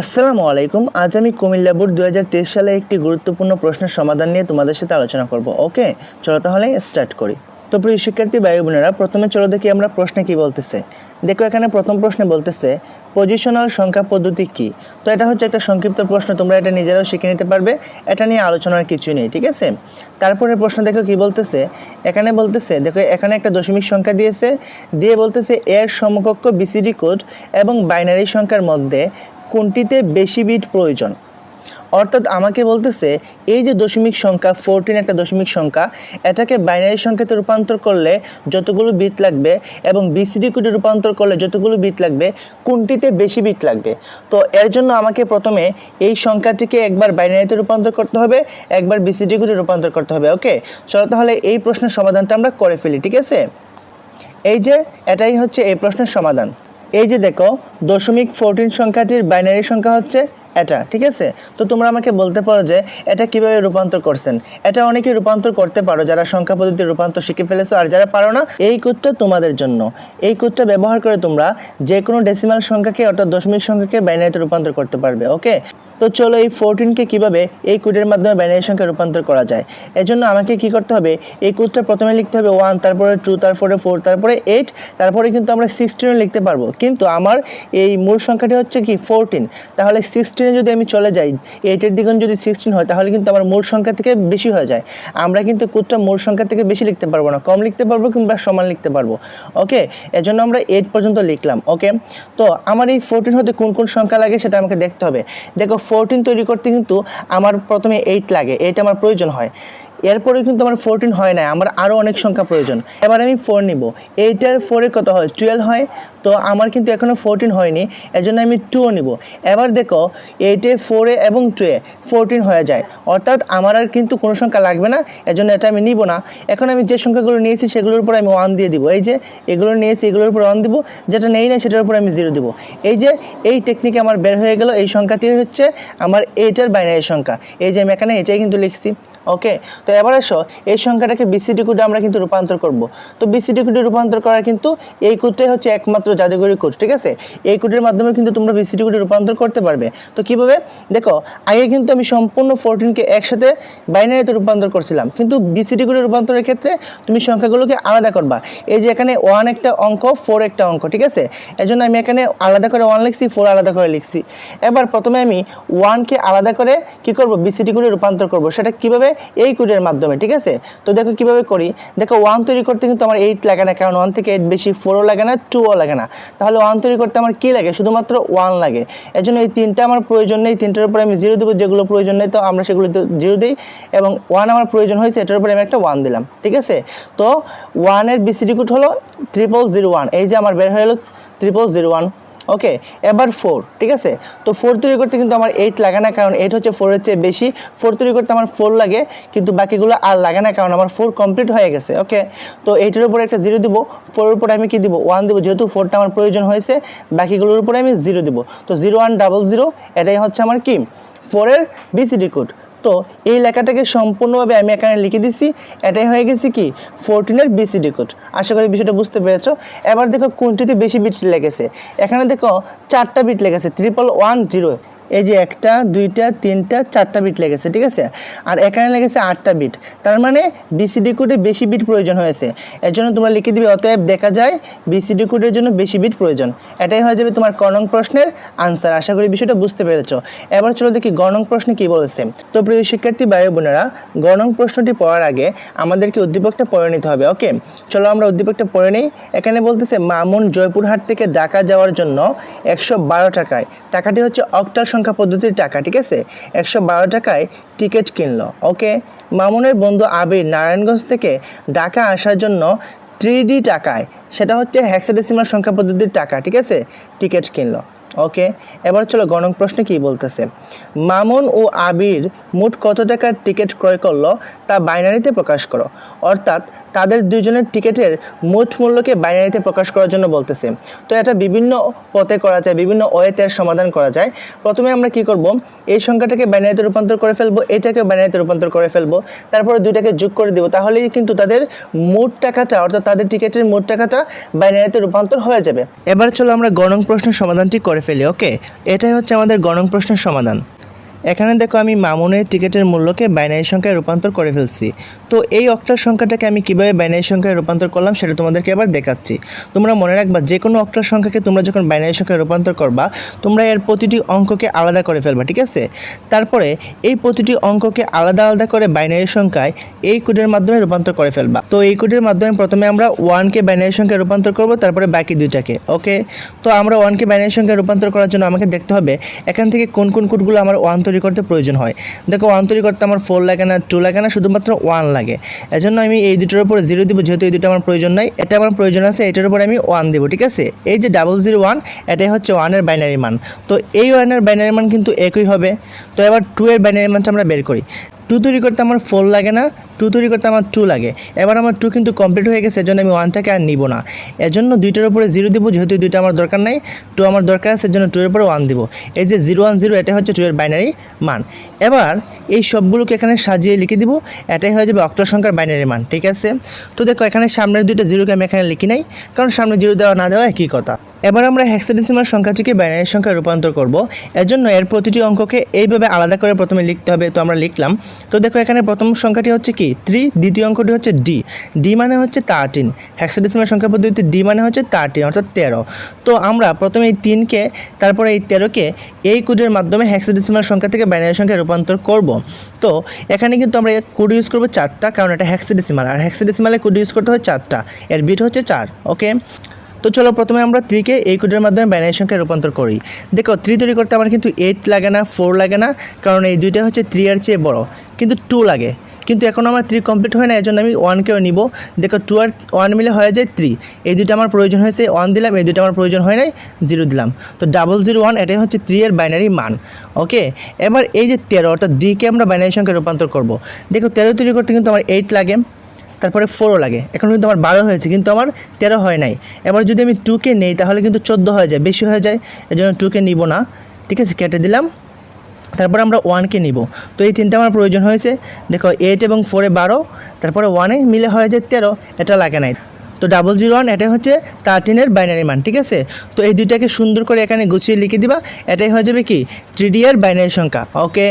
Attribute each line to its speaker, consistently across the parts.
Speaker 1: আসসালামু আলাইকুম। আজ আমি কুমিল্লা বোর্ড দু সালে একটি গুরুত্বপূর্ণ প্রশ্নের সমাধান নিয়ে তোমাদের সাথে আলোচনা করব। ওকে? চলো তাহলে স্টার্ট করি। তো প্রিয় শিক্ষার্থী ভাই বোনেরা, প্রথমে চলো দেখি আমরা প্রশ্নে কি বলতেছে। দেখো, এখানে প্রথম প্রশ্নে বলতেছে পজিশনাল সংখ্যা পদ্ধতি কি? তো এটা হচ্ছে একটা সংক্ষিপ্ত প্রশ্ন, তোমরা এটা নিজেরাও শিখে নিতে পারবে। এটা নিয়ে আলোচনার কিছু নেই, ঠিক আছে? তারপরে প্রশ্ন দেখো কি বলতেছে? এখানে বলতেছে, দেখো, এখানে একটা দশমিক সংখ্যা দিয়েছে। দিয়ে বলতেছে, এর সমকক্ষ বিসিডি কোড এবং বাইনারি সংখ্যার মধ্যে কোনটিতে বেশি বিট প্রয়োজন? অর্থাৎ আমাকে বলতেছে, এই যে দশমিক সংখ্যা ফোরটিন একটা দশমিক সংখ্যা, এটাকে বাইনারি সংখ্যাতে রূপান্তর করলে যতগুলো বিট লাগবে এবং বিসিডি কোডে রূপান্তর করলে যতগুলো বিট লাগবে, কোনটিতে বেশি বিট লাগবে? তো এর জন্য আমাকে প্রথমে এই সংখ্যাটিকে একবার বাইনারিতে রূপান্তর করতে হবে, একবার বিসিডি কোডে রূপান্তর করতে হবে, ওকে? চলো তাহলে এই প্রশ্নের সমাধানটা আমরা করে ফেলি, ঠিক আছে? এই যে, এটাই হচ্ছে এই প্রশ্নের সমাধান। এই যে দেখো, দশমিক ফোরটিন সংখ্যাটির বাইনারি সংখ্যা হচ্ছে এটা, ঠিক আছে? তো তোমরা আমাকে বলতে পারো যে এটা কীভাবে রূপান্তর করছেন। এটা অনেকে রূপান্তর করতে পারো, যারা সংখ্যা পদ্ধতির রূপান্তর শিখে ফেলেছো আর যারা পারো না, এই কোডটা তোমাদের জন্য। এই কোডটা ব্যবহার করে তোমরা যে কোনো ডেসিমাল সংখ্যাকে অর্থাৎ দশমিক সংখ্যাকে বাইনারিতে রূপান্তর করতে পারবে ওকে তো চলো এই ফোরটিনকে কীভাবে এই কোডের মাধ্যমে বাইনারি সংখ্যা রূপান্তর করা যায়? এজন্য আমাকে কি করতে হবে? এই কোডটা প্রথমে লিখতে হবে ওয়ান তারপরে টু তারপরে ফোর তারপরে এইট তারপরে কিন্তু আমরা সিক্সটিনও লিখতে পারব। কিন্তু আমার এই মূল সংখ্যাটি হচ্ছে কি ফোরটিন তাহলে সিক্সটিনে যদি আমি চলে যাই এইটের দ্বিগুণ যদি সিক্সটিন হয়, তাহলে কিন্তু আমার মূল সংখ্যা থেকে বেশি হয়ে যায়। আমরা কিন্তু কোডটা মূল সংখ্যা থেকে বেশি লিখতে পারব না। কম লিখতে পারব কিংবা সমান লিখতে পারব। ওকে এজন্য আমরা এইট পর্যন্ত লিখলাম। ওকে তো আমার এই ফোরটিন হতে কোন কোন সংখ্যা লাগে সেটা আমাকে দেখতে হবে। দেখো ফোরটিন তৈরি করতে কিন্তু আমার প্রথমে এইট লাগে এইট আমার প্রয়োজন হয়। এরপরে কিন্তু আমার ফোরটিন হয় না আমার আরও অনেক সংখ্যা প্রয়োজন। এবার আমি ফোর নিব। এইটার ফোরে কত হয়? টুয়েলভ হয়, তো আমার কিন্তু এখনও ফোরটিন হয়নি, এজন্য আমি টুও নিব। এবার দেখো এইটে ফোরে এবং টুয়ে ফোরটিন হয়ে যায়। অর্থাৎ আমার আর কিন্তু কোনো সংখ্যা লাগবে না, এজন্য এটা আমি নিব না। এখন আমি যে সংখ্যাগুলো নিয়েছি, সেগুলোর উপর আমি ওয়ান দিয়ে দিব। এই যে, এগুলো নিয়েছি, এগুলোর উপর ওয়ান দিব। যেটা নেই না সেটার উপর আমি জিরো দিব। এই যে, এই টেকনিকে আমার বের হয়ে গেল, এই সংখ্যাটি হচ্ছে আমার এইটার বাইনারি সংখ্যা। এই যে আমি এখানে এটাই কিন্তু লিখছি ওকে তো এবার এসো, এই সংখ্যাটাকে বিসিডি কোডে আমরা কিন্তু রূপান্তর করব। তো বিসিডি কোডে রূপান্তর করার কিন্তু এই কোডটাই হচ্ছে একমাত্র জাদুঘরি কোড ঠিক আছে? এই কোডের মাধ্যমে কিন্তু তোমরা বিসিডি কোডে রূপান্তর করতে পারবে। তো কীভাবে? দেখো, আগে কিন্তু আমি সম্পূর্ণ ফোরটিনকে একসাথে বাইনারিতে রূপান্তর করছিলাম। কিন্তু বিসিডি কোডে রূপান্তরের ক্ষেত্রে তুমি সংখ্যাগুলোকে আলাদা করবা। এই যে এখানে ওয়ান একটা অঙ্ক ফোর একটা অঙ্ক, ঠিক আছে? এজন্য আমি এখানে আলাদা করে ওয়ান লিখছি ফোর আলাদা করে লিখছি। এবার প্রথমে আমি ওয়ানকে আলাদা করে কি করব? বিসিডি কোডে রূপান্তর করব। সেটা কীভাবে? এই কোডের মাধ্যমে, ঠিক আছে? তো দেখো কীভাবে করি। দেখো ওয়ান তৈরি করতে কিন্তু আমার এইট লাগে না, কারণ ওয়ান থেকে এইট বেশি ফোরও লাগে না টুও লাগে না। তাহলে ওয়ান তৈরি করতে আমার কি লাগে? শুধুমাত্র ওয়ান লাগে। এর জন্য এই তিনটা আমার প্রয়োজন নেই। তিনটার উপরে আমি জিরো দেবো, যেগুলো প্রয়োজন নেই, তো আমরা সেগুলো জিরো দিই। এবং ওয়ান আমার প্রয়োজন হয়েছে, এটার উপরে আমি একটা ওয়ান দিলাম, ঠিক আছে? তো ওয়ানের বিসিডি কোড হলো ট্রিপল জিরো ওয়ান এই যে আমার বের হয়ে গেলো ট্রিপল জিরো ওয়ান ওকে এবার ফোর ঠিক আছে? তো ফোর তৈরি করতে কিন্তু আমার এইট লাগে না, কারণ এইট হচ্ছে ফোরের চেয়ে বেশি। ফোর তৈরি করতে আমার ফোর লাগে, কিন্তু বাকিগুলো আর লাগে না, কারণ আমার ফোর কমপ্লিট হয়ে গেছে ওকে তো এইটার উপরে একটা জিরো দিব ফোরের উপরে আমি কি দিব? ওয়ান দিব, যেহেতু ফোরটা আমার প্রয়োজন হয়েছে, বাকিগুলোর উপরে আমি জিরো দিব। তো জিরো ওয়ান ডাবল জিরো এটাই হচ্ছে আমার কি? ফোরের বিসিডি কোড তো এই লেখাটাকে সম্পূর্ণভাবে আমি এখানে লিখে দিছি। এটাই হয়ে গেছে কি? ফোরটিনের বিসিডি কোড আশা করি বিষয়টা বুঝতে পেরেছ। এবার দেখো কোনটিতে বেশি বিট লেগেছে। এখানে দেখো চারটা বিট লেগেছে। ট্রিপল ওয়ান জিরো এই যে একটা, দুইটা, তিনটা, চারটা বিট লেগেছে, ঠিক আছে? আর এখানে লেগেছে আটটা বিট তার মানে বিসিডি কোডে বেশি বিট প্রয়োজন হয়েছে। এর জন্য তোমরা লিখে দিবে, অতএব দেখা যায় বিসিডি কোডের জন্য বেশি বিট প্রয়োজন। এটাই হয়ে যাবে তোমার কনং প্রশ্নের আনসার আশা করি বিষয়টা বুঝতে পেরেছ। এবার চলো দেখি গণং প্রশ্নে কি বলেছে। তো প্রিয় শিক্ষার্থী ভাই বোনেরা গণং প্রশ্নটি পড়ার আগে আমাদেরকে উদ্দীপকটা পড়ে নিতে হবে ওকে চলো আমরা উদ্দীপকটা পড়ে নিই। এখানে বলতেছে, মামুন জয়পুরহাট থেকে ঢাকা যাওয়ার জন্য একশো বারো টাকায়। টাকাটি হচ্ছে সংখ্যা পদ্ধতির টাকা, ঠিক আছে? একশো বারো টাকায় টিকিট কিনলো, ওকে? মামুনের বন্ধু আবির নারায়ণগঞ্জ থেকে ঢাকা আসার জন্য থ্রি টাকায়, সেটা হচ্ছে হ্যাক্সাডেসিমাল সংখ্যা পদ্ধতির টাকা, ঠিক আছে? টিকিট কিনলো। ওকে এবার চলো গণক প্রশ্নে কি বলতেছে? মামুন ও আবির মোট কত টাকার টিকিট ক্রয় করল তা বাইনারিতে প্রকাশ করো। অর্থাৎ তাদের দুজনের টিকিটের মোট মূল্যকে বাইনারিতে প্রকাশ করার জন্য বলতেছে। তো এটা বিভিন্ন পথে করা যায়, বিভিন্ন ওয়েতে সমাধান করা যায়। প্রথমে আমরা কি করব? এই সংখ্যাটাকে বাইনারিতে রূপান্তর করে ফেলব এটাকে বাইনারিতে রূপান্তর করে ফেলব, তারপরে দুইটাকে যোগ করে দেবো। তাহলেই কিন্তু তাদের মোট টাকাটা, অর্থাৎ তাদের টিকিটের মোট টাকাটা বাইনারিতে রূপান্তর হয়ে যাবে। এবার চলো আমরা গণং প্রশ্নের সমাধানটি করে ফেলি। ওকে এটাই হচ্ছে আমাদের গণং প্রশ্নের সমাধান। এখানে দেখো আমি মামুনের টিকিটের মূল্যকে বাইনারি সংখ্যায় রূপান্তর করে ফেলছি। তো এই অক্টার সংখ্যাটাকে আমি কীভাবে বাইনারি সংখ্যায় রূপান্তর করলাম সেটা তোমাদেরকে এবার দেখাচ্ছি। তোমরা মনে রাখবা যে কোনো অক্টার সংখ্যাকে তোমরা যখন বাইনারি সংখ্যায় রূপান্তর করবা, তোমরা এর প্রতিটি অঙ্ককে আলাদা করে ফেলবা, ঠিক আছে? তারপরে এই প্রতিটি অঙ্ককে আলাদা আলাদা করে বাইনারি সংখ্যায় এই কোডের মাধ্যমে রূপান্তর করে ফেলবা। তো এই কোডের মাধ্যমে প্রথমে আমরা ওয়ানকে বাইনারি সংখ্যায় রূপান্তর করব, তারপরে বাকি দুইটাকে ওকে তো আমরা ওয়ানকে বাইনারি সংখ্যায় রূপান্তর করার জন্য আমাকে দেখতে হবে, এখান থেকে কোন কোন কোডগুলো আমার ওয়ান তৈরি করতে প্রয়োজন হয়। দেখো ওয়ান তৈরি করতে আমার ফোর লাগে না টু লাগে না, শুধুমাত্র ওয়ান লাগে। এজন্য আমি এই দুটোর উপরে জিরো দিব, যেহেতু এই দুটো আমার প্রয়োজন নাই, এটা আমার প্রয়োজন আছে, এটার উপরে আমি ওয়ান দেবো, ঠিক আছে? এই যে ডাবল জিরো ওয়ান এটাই হচ্ছে ওয়ানের বাইনারি মান। তো এই ওয়ানের বাইনারি মান কিন্তু একই হবে। তো এবার টু এর বাইনারি মানটা আমরা বের করি। টু তৈরি করতে আমার ফোর লাগে না টু তৈরি করতে আমার টু লাগে। এবার আমার টু কিন্তু কমপ্লিট হয়ে গেছে, এজন্য আমি ওয়ানটাকে আর নিব না। এজন্য দুইটার উপরে জিরো দিব, যেহেতু দুইটা আমার দরকার নাই টু আমার দরকার আছে, এজন্য টু এর উপরে ওয়ান দিব। এই যে জিরো ওয়ান জিরো এটা হচ্ছে টু এর বাইনারি মান। এবার এই সবগুলোকে এখানে সাজিয়ে লিখে দিব, এটাই হয়ে যাবে অক্টার সংখ্যার বাইনারি মান, ঠিক আছে? তো দেখো, এখানে সামনের দুইটা জিরোকে আমি এখানে লিখি নাই, কারণ সামনে জিরো দেওয়া না দেওয়া একই কথা? এবার আমরা হেক্সাডেসিমাল সংখ্যাটিকে বাইনারি সংখ্যায় রূপান্তর করব। এর জন্য এর প্রতিটি অঙ্ককে এইভাবে আলাদা করে প্রথমে লিখতে হবে, তো আমরা লিখলাম। তো দেখো এখানে প্রথম সংখ্যাটি হচ্ছে কি? থ্রি দ্বিতীয় অঙ্কটি হচ্ছে ডি ডি মানে হচ্ছে থার্টিন হেক্সাডেসিমাল সংখ্যা পদ্ধতিতে ডি মানে হচ্ছে থার্টিন অর্থাৎ তেরো। তো আমরা প্রথমে এই তিনকে, তারপরে এই তেরোকে এই কোডের মাধ্যমে হেক্সাডেসিমাল সংখ্যা থেকে বাইনারি সংখ্যায় রূপান্তর করব। তো এখানে কিন্তু আমরা কোড ইউজ করব চারটা, কারণ এটা হেক্সাডেসিমাল আর হেক্সাডেসিমালে কোড ইউজ করতে হয় চারটা। এর বিট হচ্ছে চার ওকে তো চলো প্রথমে আমরা থ্রিকে এই কোডের মাধ্যমে বাইনারি সংখ্যায় রূপান্তর করি। দেখো থ্রি তৈরি করতে আমার কিন্তু এইট লাগে না ফোর লাগে না, কারণ এই দুইটা হচ্ছে থ্রি এর চেয়ে বড়। কিন্তু টু লাগে। কিন্তু এখন আমার থ্রি কমপ্লিট হয় না এই জন্য আমি ওয়ানকেও নিব। দেখো টু আর ওয়ান মিলে হয়ে যায় থ্রি এই দুটো আমার প্রয়োজন হয়েছে ওয়ান দিলাম, এই দুইটা আমার প্রয়োজন হয় নাই জিরো দিলাম। তো ডাবল জিরো ওয়ান এটাই হচ্ছে থ্রি এর বাইনারি মান। ওকে এবার এই যে তেরো, অর্থাৎ ডিকে আমরা বাইনারি সংখ্যায় রূপান্তর করব। দেখো, তেরো তৈরি করতে কিন্তু আমার এইট লাগে। তারপরে ফোরও লাগে। এখন কিন্তু আমার বারো হয়েছে, কিন্তু আমার তেরো হয় নাই। এবার যদি আমি টুকে নেই, তাহলে কিন্তু চোদ্দ হয়ে যায়, বেশি হয়ে যায় এই জন্য টুকে নিব না। ঠিক আছে, কেটে দিলাম। তারপরে আমরা ওয়ানকে নিব। তো এই তিনটা আমার প্রয়োজন হয়েছে। দেখো এইট এবং ফোরে বারো, তারপরে ওয়ানে মিলে হয়ে যায় তেরো, এটা লাগে নাই। তো ডাবল জিরো ওয়ান এটাই হচ্ছে থার্টিনের বাইনারি মান, ঠিক আছে? তো এই দুইটাকে সুন্দর করে এখানে গুছিয়ে লিখে দিবা। এটাই হয়ে যাবে কি? থ্রি ডি এর বাইনারি সংখ্যা ওকে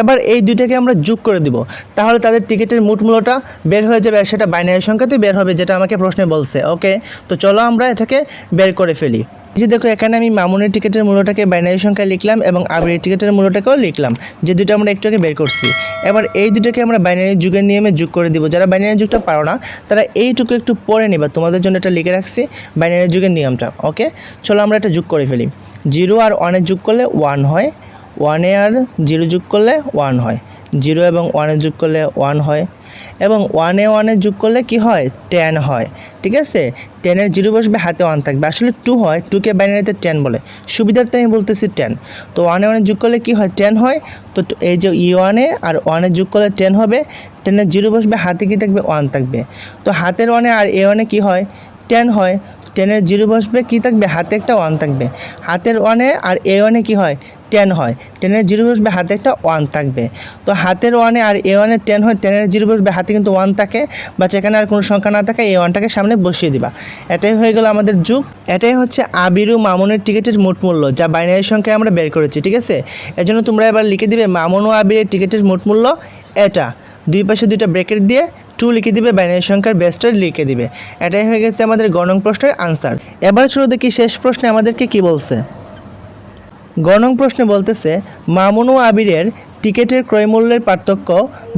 Speaker 1: এবার এই দুইটাকে আমরা যোগ করে দিব। তাহলে তাদের টিকিটের মোট মূল্যটা বের হয়ে যাবে আর সেটা বাইনারি সংখ্যাতে বের হবে, যেটা আমাকে প্রশ্নে বলছে ওকে তো চলো আমরা এটাকে বের করে ফেলি। যে দেখো, এখানে আমি মামুনের টিকিটের মূল্যটাকে বাইনারি সংখ্যায় লিখলাম এবং আবিরের টিকিটের মূল্যটাকেও লিখলাম, যে দুটো আমরা একটু আগে বের করছি। এবার এই দুটোকে আমরা বাইনারি যুগের নিয়মে যোগ করে দিব। যারা বাইনারি যুগটা পারো না, তারা এইটুকু একটু পরে নিবা, তোমাদের জন্য এটা লিখে রাখছি বাইনারি যুগের নিয়মটা ওকে চলো আমরা এটা যোগ করে ফেলি। জিরো আর ওয়ানের যোগ করলে ওয়ান হয় ওয়ানে আর জিরো যোগ করলে ওয়ান হয় জিরো এবং ওয়ানে যোগ করলে ওয়ান হয় এবং ওয়ানে ওয়ানে যোগ করলে কি হয় টেন হয় ঠিক আছে টেনের জিরো বসবে হাতে ওয়ান থাকবে আসলে টু হয় টুকে বাইনারিতে টেন বলে সুবিধার্থে আমি বলতেছি টেন তো ওয়ানে ওয়ানে যোগ করলে কি হয় টেন হয় তো এই যে ই ওয়ানে আর ওয়ানে যোগ করলে টেন হবে টেনের জিরো বসবে হাতে কি থাকবে ওয়ান থাকবে তো হাতের ওয়ানে আর এ ওয়ানে কি হয় টেন হয় টেনের জিরো বসবে কী থাকবে হাতে একটা ওয়ান থাকবে হাতের ওয়ানে আর এ ওয়ানে কী হয় টেন হয়। টেনের জিরো বসবে হাতে একটা ওয়ান থাকবে। তো হাতের ওয়ানে আর এ ওয়ানের টেন হয় টেনের জিরো বসবে, হাতে কিন্তু ওয়ান থাকে, বা যেখানে আর কোনো সংখ্যা না থাকে এ ওয়ানটাকে সামনে বসিয়ে দিবা। এটাই হয়ে গেল আমাদের যুগ। এটাই হচ্ছে আবিরু মামুনের টিকিটের মোট মূল্য, যা বাইনারি সংখ্যায় আমরা বের করেছি, ঠিক আছে? এজন্য তোমরা এবার লিখে দিবে মামুন ও আবিরের টিকিটের মোট মূল্য এটা। দুই পাশে দুইটা ব্রেকেট দিয়ে টু লিখে দিবে বাইনারি সংখ্যার বেসটা লিখে দিবে। এটাই হয়ে গেছে আমাদের গণং প্রশ্নের আনসার এবার শুরু দেখি শেষ প্রশ্নে আমাদেরকে কি বলছে। গণং প্রশ্নে বলতেছে মামুন ও আবিরের টিকেটের ক্রয়মূল্যের পার্থক্য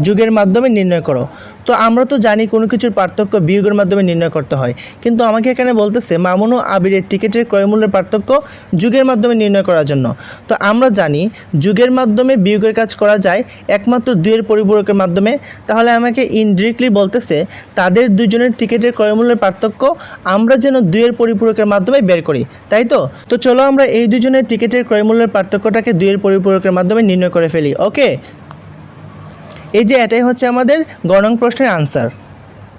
Speaker 1: যুগের মাধ্যমে নির্ণয় করো। তো আমরা তো জানি কোনো কিছুর পার্থক্য বিয়োগের মাধ্যমে নির্ণয় করতে হয়। কিন্তু আমাকে এখানে বলতেছে, মামুন ও আবিরের টিকিটের ক্রয়মূল্যের পার্থক্য যুগের মাধ্যমে নির্ণয় করার জন্য। তো আমরা জানি যুগের মাধ্যমে বিয়োগের কাজ করা যায় একমাত্র দুইয়ের পরিপূরকের মাধ্যমে। তাহলে আমাকে ইনডিরেক্টলি বলতেছে, তাদের দুজনের টিকিটের ক্রয়মূল্যের পার্থক্য আমরা যেন দুইয়ের পরিপূরকের মাধ্যমে বের করি। তাই তো? তো চলো আমরা এই দুজনের টিকিটের ক্রয়মূল্যের পার্থক্যটাকে দুইয়ের পরিপূরকের মাধ্যমে নির্ণয় করে ফেলি। ওকে? এই যে এটাই হচ্ছে আমাদের গণং প্রশ্নের আনসার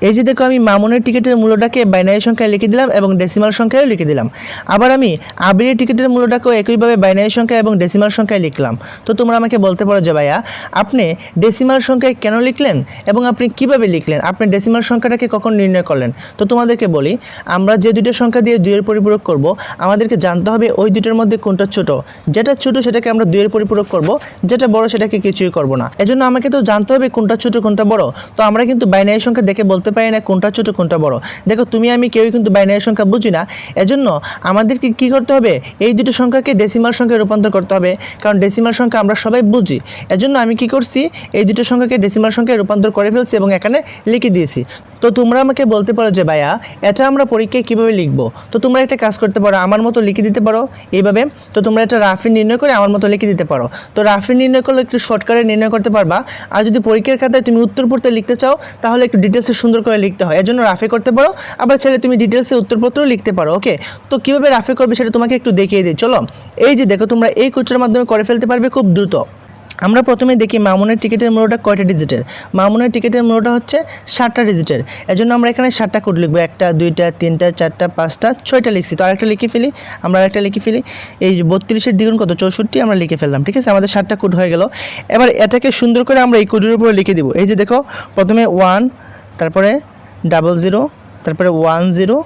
Speaker 1: এই যে দেখো আমি মামুনের টিকিটের মূল্যটাকে বাইনারি সংখ্যায় লিখে দিলাম এবং ডেসিমাল সংখ্যায় লিখে দিলাম। আবার আমি আবিরের টিকিটের মূল্যটাকেও একইভাবে বাইনারি সংখ্যা এবং ডেসিমাল সংখ্যায় লিখলাম। তো তোমরা আমাকে বলতে পারো যে ভাইয়া, আপনি ডেসিমাল সংখ্যায় কেন লিখলেন এবং আপনি কীভাবে লিখলেন? আপনি ডেসিমাল সংখ্যাটাকে কখন নির্ণয় করলেন? তো তোমাদেরকে বলি, আমরা যে দুটো সংখ্যা দিয়ে দুইয়ের পরিপূরক করব, আমাদেরকে জানতে হবে ওই দুটোর মধ্যে কোনটা ছোট। যেটা ছোট সেটাকে আমরা দুইয়ের পরিপূরক করব, যেটা বড় সেটাকে কিছুই করব না। এজন্য আমাকে তো জানতে হবে কোনটা ছোট কোনটা বড়। তো আমরা কিন্তু বাইনারি সংখ্যা দেখে বলতে পারি না, কোনটা ছোট, কোনটা বড়। দেখো, তুমি আমি কেউই কিন্তু বাইনারি সংখ্যা বুঝি না। এজন্য আমাদেরকে কি করতে হবে? এই দুটো সংখ্যাকে ডেসিমাল সংখ্যায় রূপান্তর করতে হবে। কারণ ডেসিমাল সংখ্যা আমরা সবাই বুঝি। এজন্য আমি কি করছি? এই দুটো সংখ্যাকে ডেসিমাল সংখ্যায় রূপান্তর করে ফেলছি এবং এখানে লিখে দিয়েছি। তো তোমরা আমাকে বলতে পারো যে, ভাইয়া, এটা আমরা পরীক্ষায় কীভাবে লিখব? তো তোমরা একটা কাজ করতে পারো, আমার মতো লিখে দিতে পারো এইভাবে। তো তোমরা একটা রাফি নির্ণয় করে আমার মতো লিখে দিতে পারো। তো রাফি নির্ণয় করলে একটু শর্টকাটে নির্ণয় করতে পারবা। আর যদি পরীক্ষার খাতায় তুমি উত্তর পড়তে লিখতে চাও, তাহলে একটু ডিটেলসে সুন্দর করে লিখতে হয়। এর জন্য রাফে করতে পারো। আবার চাইলে তুমি ডিটেলসে উত্তরপত্রও লিখতে পারো, ওকে? তো কীভাবে রাফে করবে সেটা তোমাকে একটু দেখিয়ে দিই। চলো, এই যে দেখো, তোমরা এই কোচের মাধ্যমে করে ফেলতে পারবে খুব দ্রুত। আমরা প্রথমে দেখি মামুনের টিকিটের মূল্যটা কয়টা ডিজিটের? মামুনের টিকিটের মূল্যটা হচ্ছে ষাটটা ডিজিটের। এজন্য আমরা এখানে ষাটটা কোড লিখব। একটা, দুইটা, তিনটা, চারটা, পাঁচটা, ছয়টা লিখছি। তো আরেকটা লিখে ফেলি। আমরা আরেকটা লিখে ফেলি। এই বত্রিশের দ্বিগুণ কত? চৌষট্টি আমরা লিখে ফেললাম, ঠিক আছে? আমাদের ষাটটা কোড হয়ে গেল। এবার এটাকে সুন্দর করে আমরা এই কোডের উপরে লিখে দিব। এই যে দেখো, প্রথমে ওয়ান, তারপরে ডাবল জিরো, তারপরে ওয়ান জিরো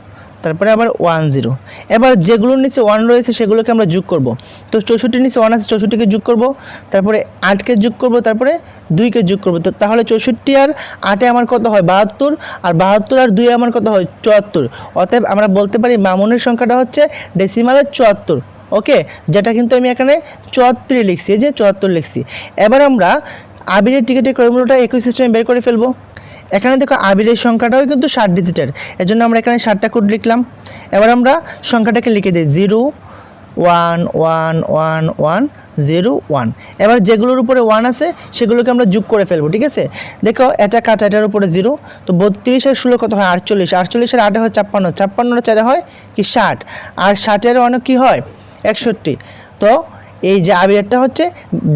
Speaker 1: তারপরে আবার ওয়ান জিরো এবার যেগুলোর নিচে ওয়ান রয়েছে সেগুলোকে আমরা যোগ করব। তো চৌষট্টির নিচে ওয়ান আছে, চৌষট্টিকে যোগ করব। তারপরে আটকে যোগ করব, তারপরে দুইকে যোগ করব। তো তাহলে চৌষট্টি আর আটে আমার কত হয়? বাহাত্তর। আর বাহাত্তর আর দুই আমার কত হয়? চুয়াত্তর। অতএব আমরা বলতে পারি মামুনের সংখ্যাটা হচ্ছে ডেসিমালের চুয়াত্তর। ওকে? যেটা কিন্তু আমি এখানে চুয়াত্তর লিখছি যে চুয়াত্তর লিখছি। এবার আমরা আবিরের টিকিটের ক্রয়মূল্যটা একই সিস্টেমে বের করে ফেলব। এখানে দেখো আবিরের সংখ্যাটাও কিন্তু ষাট ডিজিটের এজন্য আমরা এখানে ষাটটা কোড লিখলাম। এবার আমরা সংখ্যাটাকে লিখে দিই। Zero, one one one one, zero, one. এবার যেগুলোর উপরে ওয়ান আছে, সেগুলোকে আমরা যোগ করে ফেলব, ঠিক আছে? দেখো, এটা কাঁচা এটার উপরে জিরো। তো বত্রিশ বত্রিশের ষোলো কত হয়? আটচল্লিশ। আটচল্লিশের আটে হয় ছাপ্পান্ন। ছাপ্পান্নর চারে হয় কি? ষাট। আর ষাটের অনেক কী হয়? একষট্টি। তো এই যে আবিরটা হচ্ছে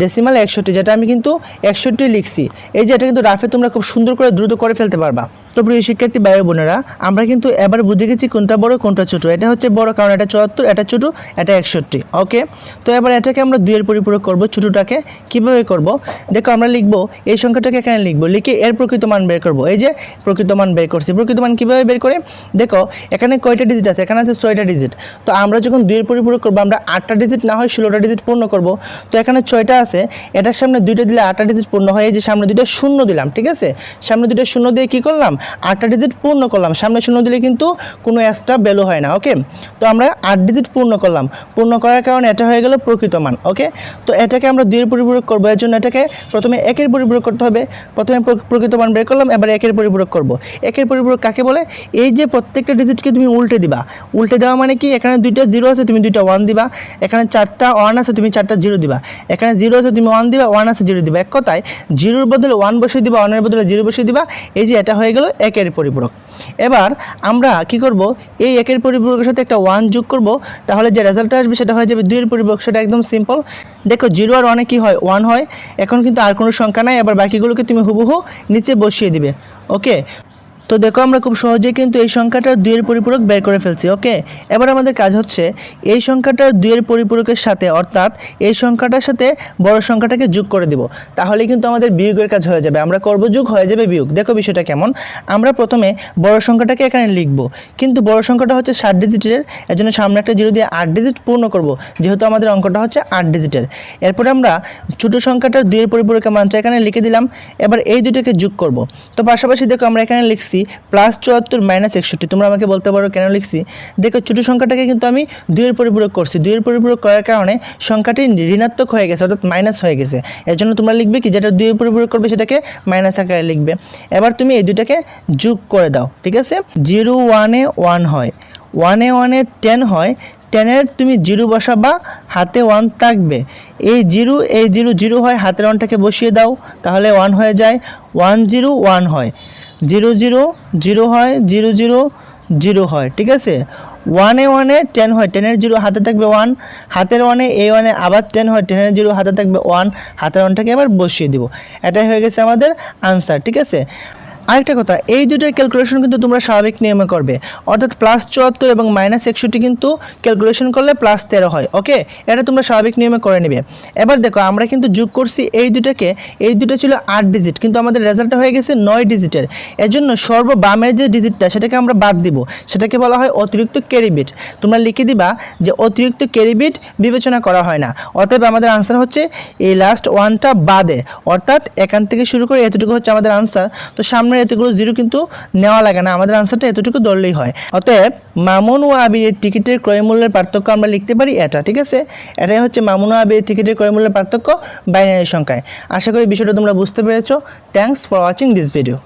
Speaker 1: ডেসিমাল একষট্টি, যেটা আমি কিন্তু একষট্টি লিখছি। এই যে এটা কিন্তু রাফে তোমরা খুব সুন্দর করে দ্রুত করে ফেলতে পারবা। তো প্রিয় শিক্ষার্থী ভাই বোনেরা, আমরা কিন্তু এবার বুঝে গেছি কোনটা বড়, কোনটা ছোট। এটা হচ্ছে বড় কারণ, এটা চুয়াত্তর, এটা ছোট, এটা একষট্টি, ওকে? তো এবার এটাকে আমরা দুইয়ের পরিপূরক করব, ছোটোটাকে কীভাবে করব? দেখো, আমরা লিখব, এই সংখ্যাটাকে এখানে লিখব, লিখে এর প্রকৃত মান বের করব। এই যে প্রকৃত মান বের করছি, প্রকৃত মান কীভাবে বের করে? দেখো, এখানে কয়টা ডিজিট আছে? এখানে আছে ছয়টা ডিজিট তো আমরা যখন দুইয়ের পরিপূরক করব, আমরা আটটা ডিজিট না হয় ষোলোটা ডিজিট পূর্ণ করব। তো এখানে ছয়টা আছে, এটার সামনে দুইটা দিলে আটটা ডিজিট পূর্ণ হয়। এই যে সামনে দুইটা শূন্য দিলাম, ঠিক আছে? সামনে দুইটা শূন্য দিয়ে কী করলাম? আটটা ডিজিট পূর্ণ করলাম। সামনে শূন্য দিলে কিন্তু কোনো এক্সট্রা ভ্যালু হয় না ওকে তো আমরা আট ডিজিট পূর্ণ করলাম। পূর্ণ করার কারণে এটা হয়ে গেল প্রকৃত মান ওকে তো এটাকে আমরা দুইয়ের পরিপূরক করব, এর জন্য এটাকে প্রথমে একের পরিপূরক করতে হবে। প্রথমে প্র- প্রকৃত মান বের করলাম, এবার একের পরিপূরক করব। একের পরিপূরক কাকে বলে? এই যে প্রত্যেকটা ডিজিটকে তুমি উল্টে দিবা। উল্টে দেওয়া মানে কি? এখানে দুইটা জিরো আছে, তুমি দুইটা ওয়ান দিবা। এখানে চারটা ওয়ান আছে, তুমি চারটা জিরো দিবা। এখানে জিরো আছে, তুমি ওয়ান দিবা ওয়ান আছে জিরো দিবা। এক কথায় জিরোর বদলে ওয়ান বসিয়ে দিবা ওয়ানের বদলে জিরো বসিয়ে দিবা। এই যে এটা হয়ে গেল একের পরিপূরক। এবার আমরা কি করব? এই একের পরিপূরকের সাথে একটা ওয়ান যোগ করব, তাহলে যে রেজাল্টটা আসবে সেটা হয়ে যাবে দুইয়ের পরিপূরক, সেটা একদম সিম্পল দেখো জিরো আর ওয়ানে কি হয়? ওয়ান হয়, এখন কিন্তু আর কোনো সংখ্যা নাই, এবার বাকিগুলোকে তুমি হুবহু নিচে বসিয়ে দিবে। ওকে তো দেখো আমরা খুব সহজেই কিন্তু এই সংখ্যাটার দুইয়ের পরিপূরক বের করে ফেলছি, ওকে? এবার আমাদের কাজ হচ্ছে এই সংখ্যাটার দুইয়ের পরিপূরকের সাথে, অর্থাৎ এই সংখ্যাটার সাথে বড় সংখ্যাটাকে যোগ করে দিব। তাহলে কিন্তু আমাদের বিয়োগের কাজ হয়ে যাবে। আমরা করব যোগ, হয়ে যাবে বিয়োগ। দেখো বিষয়টা কেমন। আমরা প্রথমে বড় সংখ্যাটাকে এখানে লিখব। কিন্তু বড় সংখ্যাটা হচ্ছে ষাট ডিজিটের এর জন্য সামনে একটা জিরো দিয়ে আট ডিজিট পূর্ণ করব। যেহেতু আমাদের অঙ্কটা হচ্ছে আট ডিজিটের। এরপরে আমরা ছোটো সংখ্যাটার দুইয়ের পরিপূরকের মানটা এখানে লিখে দিলাম। এবার এই দুটোকে যোগ করব। তো পাশাপাশি দেখো আমরা এখানে লিখছি প্লাস চুয়াত্তর মাইনাস একষট্টি। তোমরা আমাকে বলতে পারো কেন লিখছি? দেখো, ছোটো সংখ্যাটাকে কিন্তু আমি দুইয়ের পরিপূরক করছি। দুইয়ের পরিপূরক করার কারণে সংখ্যাটি ঋণাত্মক হয়ে গেছে, অর্থাৎ মাইনাস হয়ে গেছে। এর জন্য তোমরা লিখবে কি, যেটা দুইয়ের পরিপূরক করবে সেটাকে মাইনাস আকারে লিখবে। এবার তুমি এই দুটাকে যোগ করে দাও, ঠিক আছে? জিরো ওয়ানে ওয়ান হয়। ওয়ানে ওয়ানে টেন হয়। টেনের তুমি জিরো বসাবা, হাতে ওয়ান থাকবে। এই জিরো এই জিরো জিরো হয়, হাতের ওয়ানটাকে বসিয়ে দাও। তাহলে ওয়ান হয়ে যায়। ওয়ান জিরো ওয়ান হয়। জিরো জিরো জিরো হয়, জিরো জিরো জিরো হয়, ঠিক আছে? ওয়ানে ওয়ানে টেন হয় টেনের জিরো হাতে থাকবে ওয়ান হাতের ওয়ানে এ ওয়ানে আবার টেন হয় টেনের জিরো হাতে থাকবে ওয়ান হাতের ওয়ানটাকে আবার বসিয়ে দিব। এটাই হয়ে গেছে আমাদের আনসার ঠিক আছে? আরেকটা কথা, এই দুটোর ক্যালকুলেশন কিন্তু তোমরা স্বাভাবিক নিয়মে করবে। অর্থাৎ প্লাস চুয়াত্তর এবং মাইনাস একষট্টি কিন্তু ক্যালকুলেশন করলে প্লাস তেরো হয় ওকে এটা তোমরা স্বাভাবিক নিয়মে করে নেবে। এবার দেখো, আমরা কিন্তু যোগ করছি এই দুটাকে এই দুটো ছিল আট ডিজিট কিন্তু আমাদের রেজাল্টটা হয়ে গেছে নয় ডিজিটের এজন্য সর্ববামের যে ডিজিটটা সেটাকে আমরা বাদ দিব। সেটাকে বলা হয় অতিরিক্ত ক্যারিবিট তোমরা লিখে দিবা যে অতিরিক্ত ক্যারিবিট বিবেচনা করা হয় না। অতএব আমাদের আনসার হচ্ছে এই লাস্ট ওয়ানটা বাদে। অর্থাৎ এখান থেকে শুরু করে এতটুকু হচ্ছে আমাদের আনসার তো সামনের এতগুলো জিরো কিন্তু নেওয়া লাগে না। আমাদের আনসারটা এতটুকু ধরলেই হয়। অতএব মামুন ও আবিরের টিকিটের ক্রয় মূল্যের পার্থক্য আমরা লিখতে পারি এটা, ঠিক আছে? এটাই হচ্ছে মামুন ও আবিরের টিকিটের ক্রয় মূল্যের পার্থক্য বাইনারি সংখ্যায়। আশা করি বিষয়টা তোমরা বুঝতে পেরেছ। Thanks for watching this video